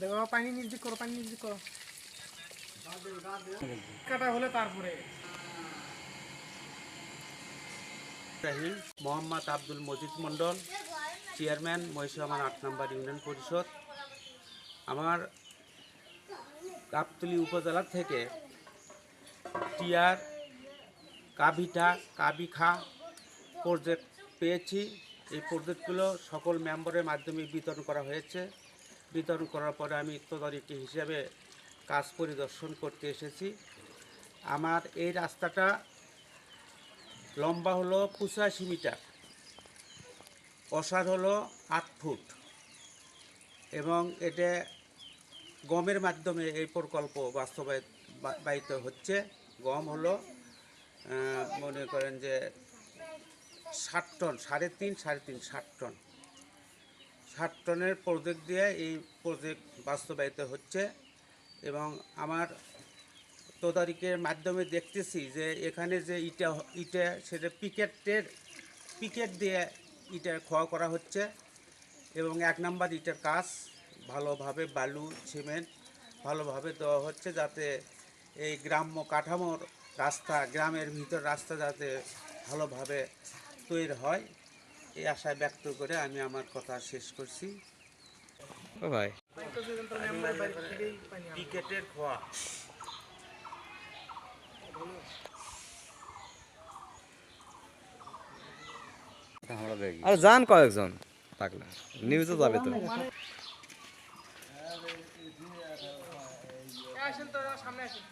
দেখো পানি নিচ দিক করো, পানি নিচ দিক করো। কাটা হলে তারপরে। মোহাম্মদ আব্দুল মজিদ মণ্ডল, চেয়ারম্যান, মহিষামান আট নম্বর ইউনিয়ন পরিষদ। আমার গাবতলি উপজেলা থেকে টিয়ার কাভিটা কাবিখা প্রজেক্ট পেয়েছি। এই প্রদীপগুলো সকল মেম্বারের মাধ্যমে বিতরণ করা হয়েছে। বিতরণ করার পরে আমি তদারকি হিসেবে কাজ পরিদর্শন করতে এসেছি। আমার এই রাস্তাটা লম্বা হলো পঁচাশি মিটার, অসার হলো আট ফুট এবং এটা গমের মাধ্যমে এই প্রকল্প বাস্তবায়িত হচ্ছে। গম হলো মনে করেন যে ষাট টন, সাড়ে তিন সাড়ে তিন ষাট টন। ষাট টনের প্রজেক্ট দিয়ে এই প্রজেক্ট বাস্তবায়িত হচ্ছে এবং আমার তদারকির মাধ্যমে দেখতেছি যে এখানে যে ইটা ইটা, সেটা পিকেটের পিকেট দিয়ে ইটা খোয়া করা হচ্ছে এবং এক নাম্বার ইটার কাজ ভালোভাবে বালু, সিমেন্ট ভালোভাবে দেওয়া হচ্ছে যাতে এই গ্রাম্য কাঠামোর রাস্তা, গ্রামের ভিতর রাস্তা যাতে ভালোভাবে তৈরি হয়। এই আশায় ব্যক্ত করে আমি আমার কথা শেষ করছি। ও ভাই। খোয়া। আর যান কয়েকজন। থাকলে নিউজে যাবে তো। আসেন তো সামনে আসেন।